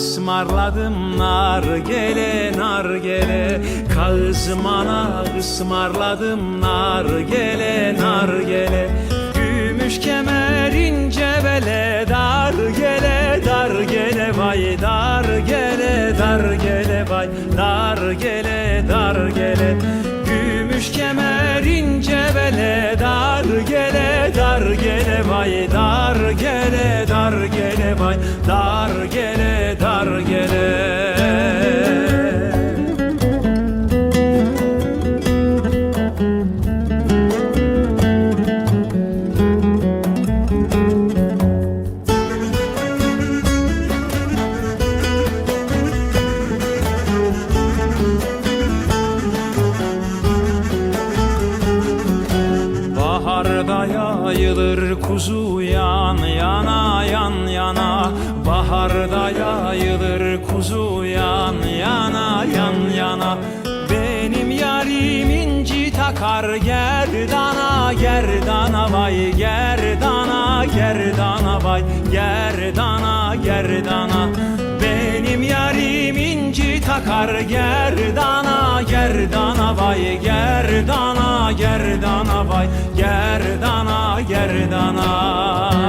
ısmarladım nar gele nar gele. Kağızmana ısmarladım nar gele nar gele. Gümüş kemer ince bele dar gele dar gele. Vay dar gele dar gele vay. Dar gele dar gele. Gümüş kemer ince bele dar gele dar gele. Vay dar Baharda yayılır kuzu yan yana yan yana. Baharda yayılır kuzu yan yana yan yana. Benim yarim inci takar gerdana gerdana vay gerdana gerdana vay gerdana gerdana Benim yarim inci takar gerdana gerdana vay gerdana gerdana vay gerdana gerdana